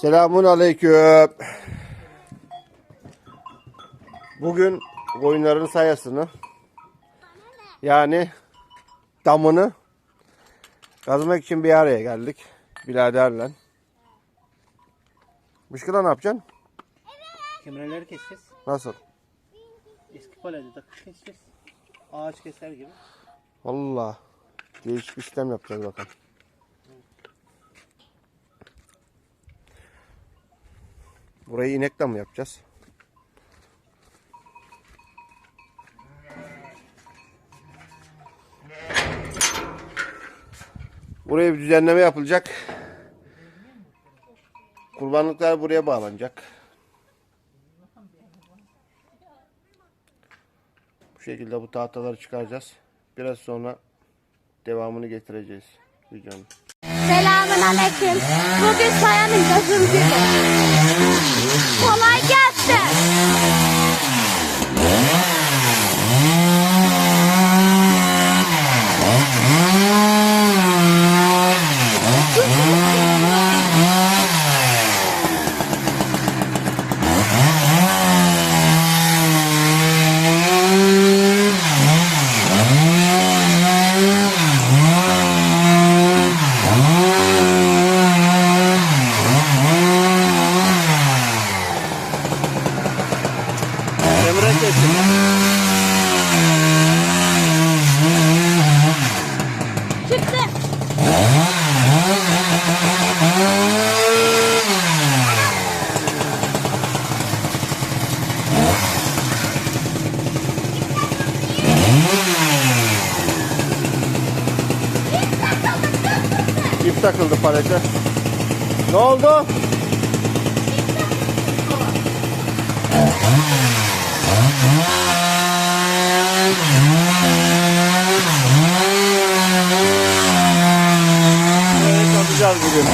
Selamun aleyküm. Bugün koyunların sayısını yani damını kazmak için bir araya geldik. Biraderle. Müşküla ne yapacaksın? Kemerleri keseceğiz. Nasıl? Eski palede takıp keseceğiz. Ağaç keser gibi. Valla değişik bir sistem yapacağız bakalım. Burayı inekle mi yapacağız? Buraya bir düzenleme yapılacak. Kurbanlıklar buraya bağlanacak. Bu şekilde bu tahtaları çıkaracağız. Biraz sonra devamını getireceğiz videonun. Selamun aleyküm. Bugün sayamayacağız günü. Kolay Kesin. Çıktı. İp takıldı palete. Ne oldu? Evet atacağız bugün.